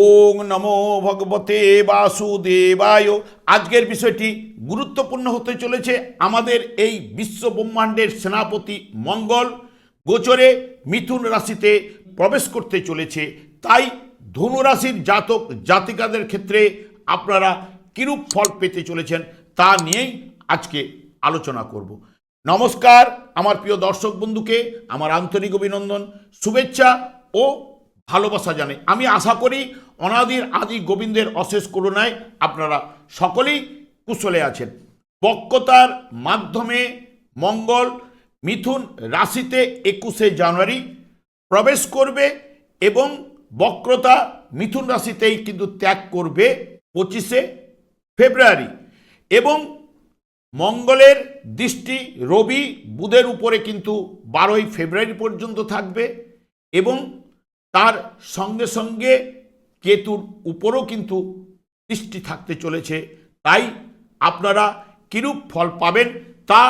ওং নমো ভগবতে বাসুদেবায়। আজকের বিষয়টি গুরুত্বপূর্ণ হতে চলেছে আমাদের এই বিশ্ব ব্রহ্মাণ্ডের সেনাপতি মঙ্গল। গোচরে মিথুন রাশিতে প্রবেশ করতে চলেছে। তাই ধনু রাশির জাতক জাতিকাদের ক্ষেত্রে আপনারা কিরূপ ফল পেতে চলেছেন তা নিয়েই আজকে আলোচনা করব। নমস্কার, আমার প্রিয় দর্শক বন্ধুকে, আমার আন্তরিক অভিনন্দন, শুভেচ্ছা ও ভালোবাসা জানে। আমি আশা করি অনাদির আদি গোবিন্দের অশেষ করুণায় আপনারা সকলেই কুশলে আছেন। বক্রতার মাধ্যমে মঙ্গল মিথুন রাশিতে একুশে জানুয়ারি প্রবেশ করবে এবং বক্রতা মিথুন রাশিতেই কিন্তু ত্যাগ করবে পঁচিশে ফেব্রুয়ারি এবং মঙ্গলের দৃষ্টি রবি বুধের উপরে কিন্তু বারোই ফেব্রুয়ারি পর্যন্ত থাকবে এবং তার সঙ্গে সঙ্গে কেতুর উপরও কিন্তু দৃষ্টি থাকতে চলেছে। তাই আপনারা কিরূপ ফল পাবেন তা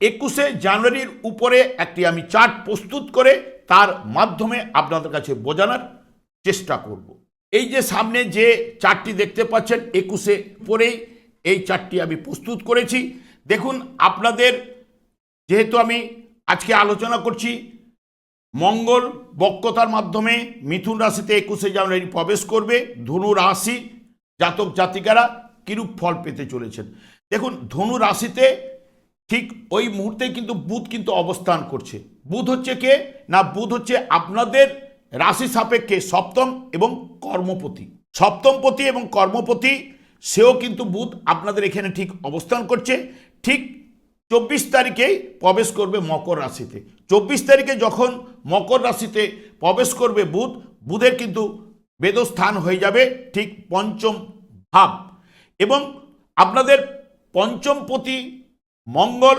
একুশে জানুয়ারির উপরে একটি আমি চার্ট প্রস্তুত করে তার মাধ্যমে আপনাদের কাছে বোঝানোর চেষ্টা করব। এই যে সামনে যে চারটি দেখতে পাচ্ছেন, একুশে পরেই এই চারটি আমি প্রস্তুত করেছি। দেখুন, আপনাদের যেহেতু আমি আজকে আলোচনা করছি মঙ্গল বক্রতার মাধ্যমে মিথুন রাশিতে একুশে জানুয়ারি প্রবেশ করবে। ধনু রাশি জাতক জাতিকারা কিরূপ ফল পেতে চলেছেন? দেখুন, ধনু রাশিতে ঠিক ওই মুহূর্তে কিন্তু বুধ কিন্তু অবস্থান করছে। বুধ হচ্ছে কে? না, বুধ হচ্ছে আপনাদের রাশি সাপেক্ষে সপ্তম এবং কর্মপতি। সপ্তমপতি এবং কর্মপতি, সেও কিন্তু বুধ আপনাদের এখানে ঠিক অবস্থান করছে। ঠিক চব্বিশ তারিখেই প্রবেশ করবে মকর রাশিতে। চব্বিশ তারিখে যখন মকর রাশিতে প্রবেশ করবে বুধ, বুধের কিন্তু বেদস্থান হয়ে যাবে, ঠিক পঞ্চম ভাব। এবং আপনাদের পঞ্চমপতি মঙ্গল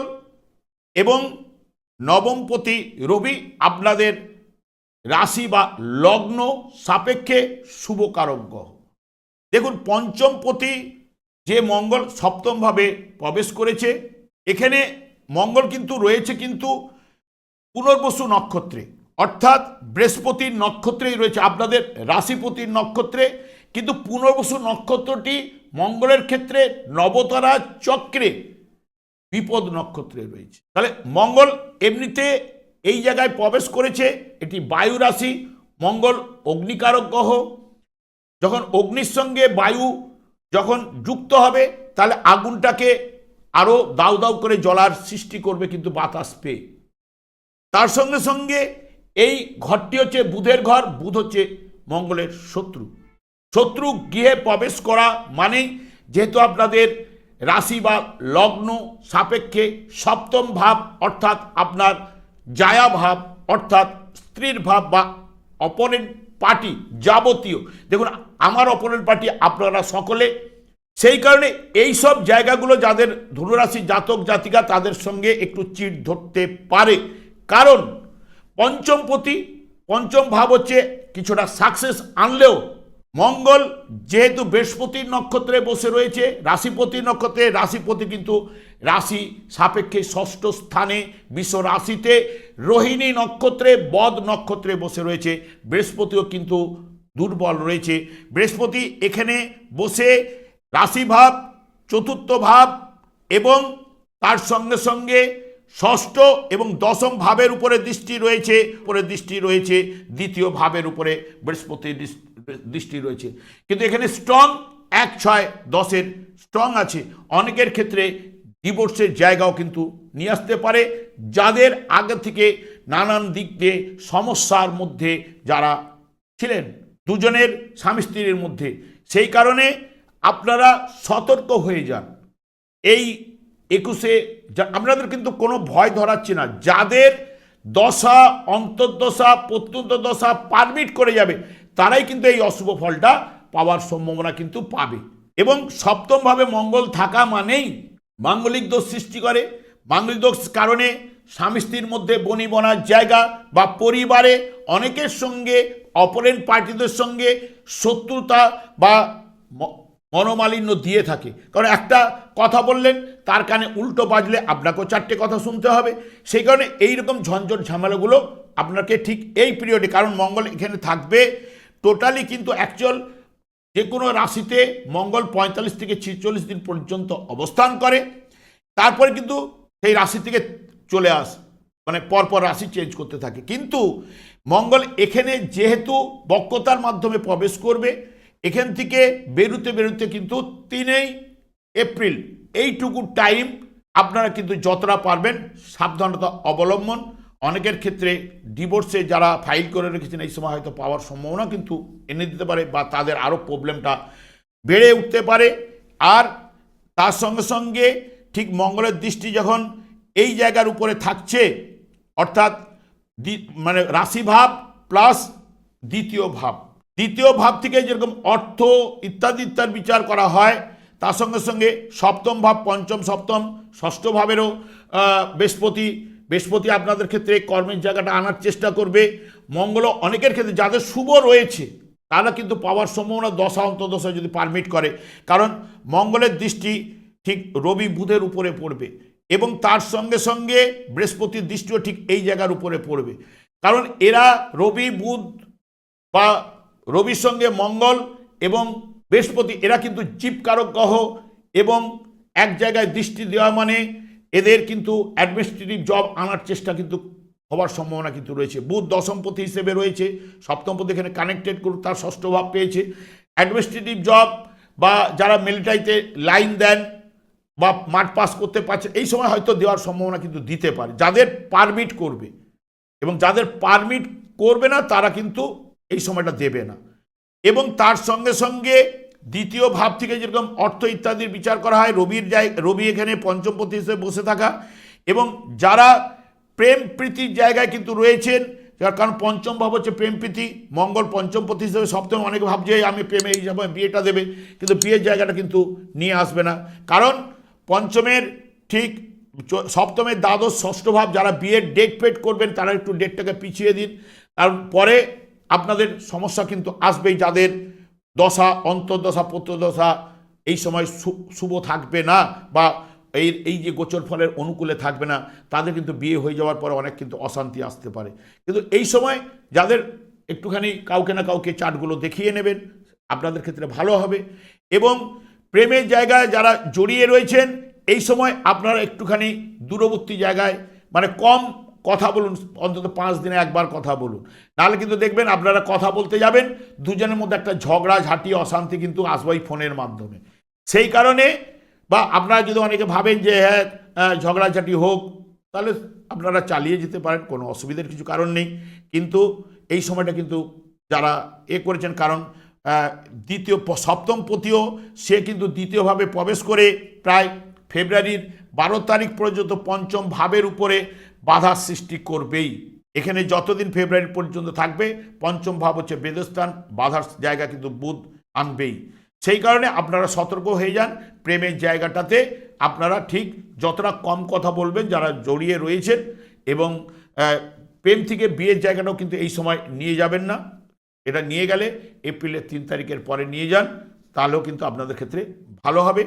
এবং নবমপতি রবি আপনাদের রাশি বা লগ্ন সাপেক্ষে শুভকারক দেখুন পঞ্চমপতি যে মঙ্গল সপ্তমভাবে প্রবেশ করেছে এখানে মঙ্গল কিন্তু রয়েছে কিন্তু পুনর্বসু নক্ষত্রে, অর্থাৎ বৃহস্পতির নক্ষত্রেই রয়েছে, আপনাদের রাশিপতির নক্ষত্রে, কিন্তু পুনর্বসু নক্ষত্রটি মঙ্গলের ক্ষেত্রে নবতারা চক্রে বিপদ নক্ষত্রে রয়েছে। তাহলে মঙ্গল এমনিতে এই জায়গায় প্রবেশ করেছে, এটি বায়ু রাশি, মঙ্গল অগ্নিকারক গ্রহ। যখন অগ্নির সঙ্গে বায়ু যখন যুক্ত হবে, তাহলে আগুনটাকে আরও দাউ দাউ করে জলার সৃষ্টি করবে কিন্তু বাতাস পেয়ে। তার সঙ্গে সঙ্গে এই ঘরটি হচ্ছে বুধের ঘর, বুধ হচ্ছে মঙ্গলের শত্রু। শত্রু গৃহে প্রবেশ করা মানেই যেহেতু আপনাদের রাশি বা লগ্ন সাপেক্ষে সপ্তম ভাব অর্থাৎ আপনার জায়া ভাব অর্থাৎ স্ত্রীর ভাব বা অপরেন্ট পার্টি যাবতীয়। দেখুন, আমার অপরেন্ট পার্টি আপনারা সকলে সেই কারণে এই সব জায়গাগুলো যাদের ধনুরাশি জাতক, জাতিকা, তাদের সঙ্গে একটু চিট ধরতে পারে। কারণ পঞ্চমপতি পঞ্চম ভাব হচ্ছে কিছুটা সাকসেস আনলেও মঙ্গল যেহেতু বৃহস্পতির নক্ষত্রে বসে রয়েছে, রাশিপতি নক্ষত্রে, রাশিপতি কিন্তু রাশি সাপেক্ষে ষষ্ঠ স্থানে, বিশ্ব রাশিতে, রোহিণী নক্ষত্রে, বদ নক্ষত্রে বসে রয়েছে, বৃহস্পতিও কিন্তু দুর্বল রয়েছে। বৃহস্পতি এখানে বসে রাশিভাব চতুর্থ ভাব এবং তার সঙ্গে সঙ্গে ষষ্ঠ এবং দশম ভাবের উপরে দৃষ্টি রয়েছে, উপরে দৃষ্টি রয়েছে, দ্বিতীয় ভাবের উপরে বৃহস্পতির দৃষ্টি রয়েছে। কিন্তু এখানে স্ট্রং এক ছয় দশের স্ট্রং আছে। অনেকের ক্ষেত্রে ডিভোর্সের জায়গাও কিন্তু নিয়ে আসতে পারে, যাদের আগে থেকে নানান দিক দিয়ে সমস্যার মধ্যে যারা ছিলেন, দুজনের স্বামী স্ত্রীর মধ্যে। সেই কারণে আপনারা সতর্ক হয়ে যান। এই একুশে আপনাদের কিন্তু কোনো ভয় ধরাচ্ছি না। যাদের দশা, অন্তর্দশা প্রত্যন্ত দশা পারমিট করে যাবে, তারাই কিন্তু এই অশুভ ফলটা পাওয়ার সম্ভাবনা কিন্তু পাবে। এবং সপ্তমভাবে মঙ্গল থাকা মানেই মাঙ্গলিক দোষ সৃষ্টি করে। মাঙ্গলিক দোষ কারণে স্বামী স্ত্রীর মধ্যে বনিবনার জায়গা বা পরিবারে অনেকের সঙ্গে অপরেন্ট পার্টিদের সঙ্গে শত্রুতা বা মনোমালিন্য দিয়ে থাকে। কারণ একটা কথা বললেন, তার কানে উল্টো বাজলে আপনাকেও চারটে কথা শুনতে হবে। সেই কারণে এইরকম ঝঞ্ঝট ঝামেলাগুলো আপনাকে ঠিক এই পিরিয়ডে কারণ মঙ্গল এখানে থাকবে। টোটালি কিন্তু অ্যাকচুয়াল যে কোনো রাশিতে মঙ্গল পঁয়তাল্লিশ থেকে ছিচল্লিশ দিন পর্যন্ত অবস্থান করে। তারপরে কিন্তু সেই রাশি থেকে চলে আস মানে পরপর রাশি চেঞ্জ করতে থাকে। কিন্তু মঙ্গল এখানে যেহেতু বক্রতার মাধ্যমে প্রবেশ করবে এখান থেকে বেরুতে বেরুতে কিন্তু তিনই এপ্রিল। এইটুকু টাইম আপনারা কিন্তু যতটা পারবেন সাবধানতা অবলম্বন। অনেকের ক্ষেত্রে ডিভোর্সে যারা ফাইল করে রেখেছেন, এই সময় হয়তো পাওয়ার সম্ভাবনা কিন্তু এনে দিতে পারে বা তাদের আরও প্রবলেমটা বেড়ে উঠতে পারে। আর তার সঙ্গে সঙ্গে ঠিক মঙ্গলের দৃষ্টি যখন এই জায়গার উপরে থাকছে, অর্থাৎ মানে রাশিভাব প্লাস দ্বিতীয় ভাব দ্বিতীয় ভাব থেকে যেরকম অর্থ ইত্যাদি ইত্যাদি বিচার করা হয়, তার সঙ্গে সঙ্গে সপ্তম ভাব, পঞ্চম, সপ্তম, ষষ্ঠ ভাবেরও বৃহস্পতি বৃহস্পতি আপনাদের ক্ষেত্রে কর্মের জায়গাটা আনার চেষ্টা করবে। মঙ্গল অনেকের ক্ষেত্রে যাদের শুভ রয়েছে, তারা কিন্তু পাওয়ার সম্ভাবনা দশা অন্তদশা যদি পারমিট করে। কারণ মঙ্গলের দৃষ্টি ঠিক রবি বুধের উপরে পড়বে এবং তার সঙ্গে সঙ্গে বৃহস্পতির দৃষ্টিও ঠিক এই জায়গার উপরে পড়বে। কারণ এরা রবি, বুধ বা রবির সঙ্গে মঙ্গল এবং বৃহস্পতি, এরা কিন্তু জীবকারক গ্রহ এবং এক জায়গায় দৃষ্টি দেওয়া মানে এদের কিন্তু অ্যাডমিনিস্ট্রেটিভ জব আনার চেষ্টা কিন্তু হওয়ার সম্ভাবনা কিন্তু রয়েছে। বুধ দশমপতি হিসেবে রয়েছে, সপ্তমপতি এখানে কানেক্টেড করুক, তার ষষ্ঠ ভাব পেয়েছে। অ্যাডমিনিস্ট্রেটিভ জব বা যারা মিলিটারিতে লাইন দেন বা মাঠ পাস করতে পারছে, এই সময় হয়তো দেওয়ার সম্ভাবনা কিন্তু দিতে পারে। যাদের পারমিট করবে এবং যাদের পারমিট করবে না, তারা কিন্তু এই সময়টা দেবে না। এবং তার সঙ্গে সঙ্গে দ্বিতীয় ভাব থেকে যেরকম অর্থ ইত্যাদির বিচার করা হয়, রবির জায় রবি এখানে পঞ্চমপতি হিসেবে বসে থাকা এবং যারা প্রেম প্রীতির জায়গায় কিন্তু রয়েছেন কারণ পঞ্চম ভাব হচ্ছে প্রেম প্রীতি, মঙ্গল পঞ্চমপতি হিসেবে সপ্তম অনেকে ভাবছে, "এই আমি প্রেমে এই সময় বিয়েটা দেবে। কিন্তু বিয়ের জায়গাটা কিন্তু নিয়ে আসবে না। কারণ পঞ্চমের ঠিক সপ্তমের দ্বাদশ ষষ্ঠ ভাব যারা বিয়ের ডেট পেট করবেন, তারা একটু ডেটটাকে পিছিয়ে দিন। কারণ পরে আপনাদের সমস্যা কিন্তু আসবেই যাদের দশা, অন্তর্দশা, প্রত্যদশা এই সময় শুভ থাকবে না বা এই এই যে গোচর ফলের অনুকূলে থাকবে না, তাদের কিন্তু বিয়ে হয়ে যাওয়ার পরে অনেক কিন্তু অশান্তি আসতে পারে। কিন্তু এই সময় যাদের একটুখানি কাউকে না কাউকে চার্টগুলো দেখিয়ে নেবেন, আপনাদের ক্ষেত্রে ভালো হবে। এবং প্রেমের জায়গায় যারা জড়িয়ে রয়েছেন, এই সময় আপনারা একটুখানি দূরবর্তী জায়গায় মানে কম কথা বলুন, অন্তত পাঁচ দিনে একবার কথা বলুন। নাহলে কিন্তু দেখবেন আপনারা কথা বলতে যাবেন, দুজনের মধ্যে একটা ঝগড়া, ঝাঁটি, অশান্তি কিন্তু আসবেই ফোনের মাধ্যমে। সেই কারণে বা আপনারা যদি অনেকে ভাবেন যে হ্যাঁ ঝগড়াঝাটি হোক, তাহলে আপনারা চালিয়ে যেতে পারেন, কোনো অসুবিধার কিছু কারণ নেই। কিন্তু এই সময়টা কিন্তু যারা এ করেছেন, কারণ দ্বিতীয় সপ্তম পতিও, সে কিন্তু দ্বিতীয়ভাবে প্রবেশ করে প্রায় ফেব্রুয়ারির বারো তারিখ পর্যন্ত পঞ্চম ভাবের উপরে বাধার সৃষ্টি করবেই। এখানে যতদিন ফেব্রুয়ারি পর্যন্ত থাকবে, পঞ্চম ভাব হচ্ছে বেদস্থান, বাধার জায়গা কিন্তু বুধ আনবেই। সেই কারণে আপনারা সতর্ক হয়ে যান প্রেমের জায়গাটাতে। আপনারা ঠিক যতটা কম কথা বলবেন, যারা জড়িয়ে রয়েছেন এবং প্রেম থেকে বিয়ের জায়গাটাও কিন্তু এই সময় নিয়ে যাবেন না। এটা নিয়ে গেলে এপ্রিলের তিন তারিখের পরে নিয়ে যান, তাহলেও কিন্তু আপনাদের ক্ষেত্রে ভালো হবে।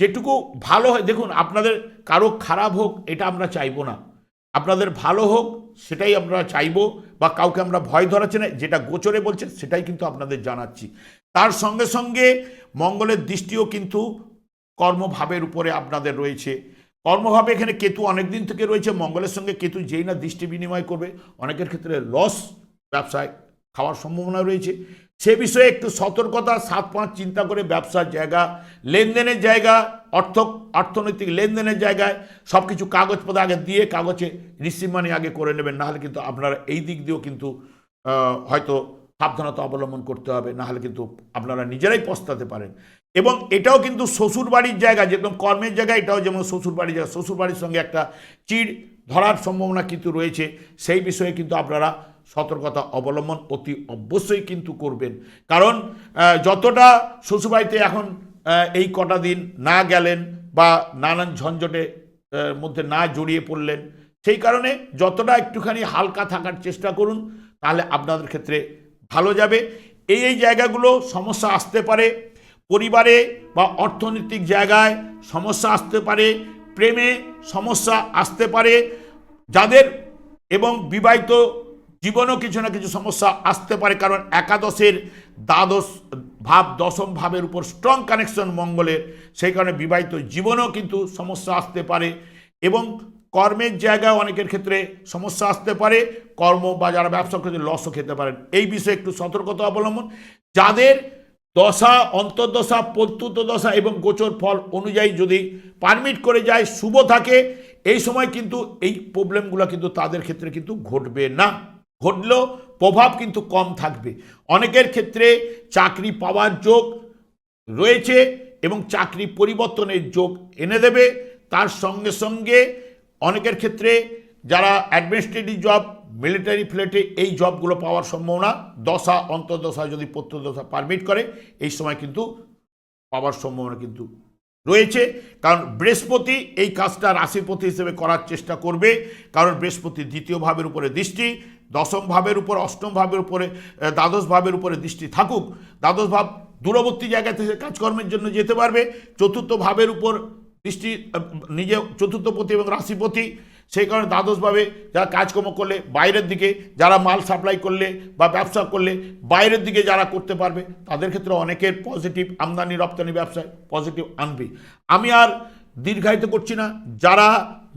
যেটুকু ভালো হয়, দেখুন, আপনাদের কারও খারাপ হোক, এটা আমরা চাইব না। আপনাদের ভালো হোক, সেটাই আমরা চাইব, বা কাউকে আমরা ভয় ধরাচ্ছি না, যেটা গোচরে বলছে, সেটাই কিন্তু আপনাদের জানাচ্ছি। তার সঙ্গে সঙ্গে মঙ্গলের দৃষ্টিও কিন্তু কর্মভাবের উপরে আপনাদের রয়েছে। কর্মভাবে এখানে কেতু অনেক দিন থেকে রয়েছে, মঙ্গলের সঙ্গে কেতু যেই না দৃষ্টি বিনিময় করবে, অনেকের ক্ষেত্রে লস ব্যবসায় খাওয়ার সম্ভাবনা রয়েছে। সে বিষয়ে একটু সতর্কতা সাত পাঁচ চিন্তা করে ব্যবসার জায়গা, লেনদেনের জায়গা, অর্থ, অর্থনৈতিক লেনদেনের জায়গায় সব কিছু কাগজপত্র আগে দিয়ে কাগজে রিসিভ আগে করে নেবেন, নাহলে কিন্তু আপনারা এই দিক দিয়েও কিন্তু হয়তো সাবধানতা অবলম্বন করতে হবে, নাহলে কিন্তু আপনারা নিজেরাই পস্তাতে পারেন। এবং এটাও কিন্তু শ্বশুর বাড়ির জায়গা, যেরকম কর্মের জায়গা, এটাও যেমন শ্বশুর বাড়ির জায়গা শ্বশুর বাড়ির সঙ্গে একটা চিড় ধরার সম্ভাবনা কিন্তু রয়েছে, সেই বিষয়ে কিন্তু আপনারা সতর্কতা অবলম্বন অতি অবশ্যই কিন্তু করবেন। কারণ যতটা শ্বশুরবাড়িতে এখন এই কটা দিন না গেলেন বা নানান ঝঞ্ঝটে মধ্যে না জড়িয়ে পড়লেন, সেই কারণে যতটা একটুখানি হালকা থাকার চেষ্টা করুন, তাহলে আপনাদের ক্ষেত্রে ভালো যাবে। এই এই জায়গাগুলো সমস্যা আসতে পারে, পরিবারে বা অর্থনৈতিক জায়গায় সমস্যা আসতে পারে, প্রেমে সমস্যা আসতে পারে। যাদের এবং বিবাহিত জীবনেও কিছু না কিছু সমস্যা আসতে পারে, কারণ একাদশের দ্বাদশ ভাব, দশম ভাবের উপর স্ট্রং কানেকশন মঙ্গলের সেই কারণে বিবাহিত জীবনেও কিন্তু সমস্যা আসতে পারে এবং কর্মের জায়গায় অনেকের ক্ষেত্রে সমস্যা আসতে পারে, কর্ম বা যারা ব্যবসা করছে লসও খেতে পারেন। এই বিষয়ে একটু সতর্কতা অবলম্বন। যাদের দশা, অন্তর্দশা প্রত্যুত দশা এবং গোচর ফল অনুযায়ী যদি পারমিট করে যায়, শুভ থাকে, এই সময় কিন্তু এই প্রবলেমগুলো কিন্তু তাদের ক্ষেত্রে কিন্তু ঘটবে না। ঘটলেও প্রভাব কিন্তু কম থাকবে। অনেকের ক্ষেত্রে চাকরি পাওয়ার যোগ রয়েছে এবং চাকরি পরিবর্তনের যোগ এনে দেবে। তার সঙ্গে সঙ্গে অনেকের ক্ষেত্রে যারা অ্যাডমিনিস্ট্রেটিভ জব মিলিটারি ফ্লেটে এই জবগুলো পাওয়ার সম্ভাবনা, দশা, অন্তর্দশা যদি প্রত্যদশা পারমিট করে, এই সময় কিন্তু পাওয়ার সম্ভাবনা কিন্তু রয়েছে। কারণ বৃহস্পতি এই কাজটা রাশিপতি হিসেবে করার চেষ্টা করবে। কারণ বৃহস্পতি দ্বিতীয় ভাবের উপরে দৃষ্টি। দশম ভাবের উপর, অষ্টম ভাবের উপরে দ্বাদশ ভাবের উপরে দৃষ্টি থাকুক, দ্বাদশ ভাব দূরবর্তী জায়গা থেকে কাজকর্মের জন্য যেতে পারবে, চতুর্থ ভাবের উপর দৃষ্টি নিজে চতুর্থপতি এবং রাশিপতি, সেই কারণে দ্বাদশভাবে যারা কাজকর্ম করলে বাইরের দিকে, যারা মাল সাপ্লাই করলে বা ব্যবসা করলে বাইরের দিকে যারা করতে পারবে, তাদের ক্ষেত্রে অনেকের পজিটিভ আমদানি, রপ্তানি ব্যবসায় পজিটিভ আনবে। আমি আর দীর্ঘায়িত করছি না, যারা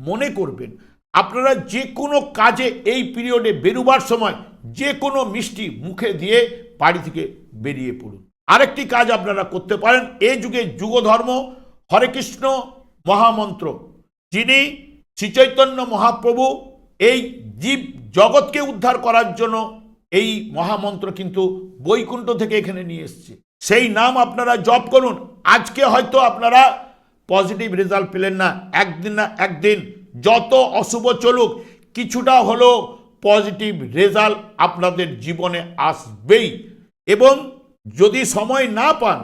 মনে করবেন আপনারা যে কোনো কাজে এই পিরিয়ডে বেরোবার সময় যে কোনো মিষ্টি মুখে দিয়ে বাড়ি থেকে বেরিয়ে পড়ুন। আরেকটি কাজ আপনারা করতে পারেন এই যুগে যুগধর্ম হরে কৃষ্ণ মহামন্ত্র। যিনি শ্রীচৈতন্য মহাপ্রভু, এই জীব জগৎকে উদ্ধার করার জন্য এই মহামন্ত্র কিন্তু বৈকুণ্ঠ থেকে এখানে নিয়ে এসছে। সেই নাম আপনারা জপ করুন। আজকে হয়তো আপনারা পজিটিভ রেজাল্ট পেলেন না, একদিন না, একদিন যত অশুভ চলুক, কিছুটা হলেও পজিটিভ রেজাল্ট আপনাদের জীবনে আসবেই। এবং যদি সময় না পান,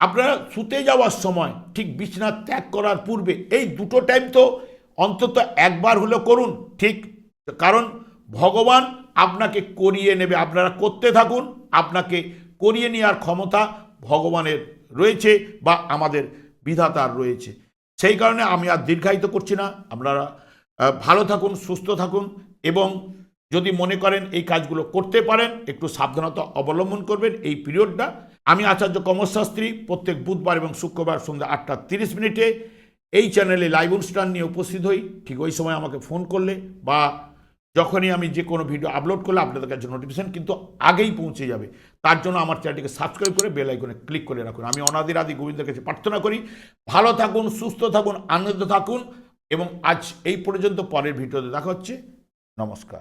আপনারা শুতে যাওয়ার সময়, ঠিক বিছানা ত্যাগ করার পূর্বে, এই দুটো টাইম তো অন্তত একবার হলেও করুন, ঠিক? কারণ ভগবান আপনাকে করিয়ে নেবে, আপনারা করতে থাকুন, আপনাকে করিয়ে নেওয়ার ক্ষমতা ভগবানের রয়েছে বা আমাদের বিধাতার রয়েছে। সেই কারণে আমি আর দীর্ঘায়িত করছি না। আপনারা ভালো থাকুন, সুস্থ থাকুন এবং যদি মনে করেন এই কাজগুলো করতে পারেন, একটু সাবধানতা অবলম্বন করবেন। এই পিরিয়ডটা আমি আচার্য কমরশাস্ত্রী প্রত্যেক বুধবার এবং শুক্রবার সন্ধ্যা আটটা তিরিশ মিনিটে এই চ্যানেলে লাইভ অনুষ্ঠান নিয়ে উপস্থিত হই। ঠিক ওই সময় আমাকে ফোন করলে বা যখনই আমি যে কোনো ভিডিও আপলোড করলে আপনাদের কাছে নোটিফিকেশান কিন্তু আগেই পৌঁছে যাবে। তার জন্য আমার চ্যানেলটিকে সাবস্ক্রাইব করে বেল আইকনে ক্লিক করে রাখুন। আমি অনাদির আদি গোবিন্দের কাছে প্রার্থনা করি, ভালো থাকুন, সুস্থ থাকুন, আনন্দ থাকুন এবং আজ এই পর্যন্ত পরের ভিডিওতে দেখা হচ্ছে। নমস্কার।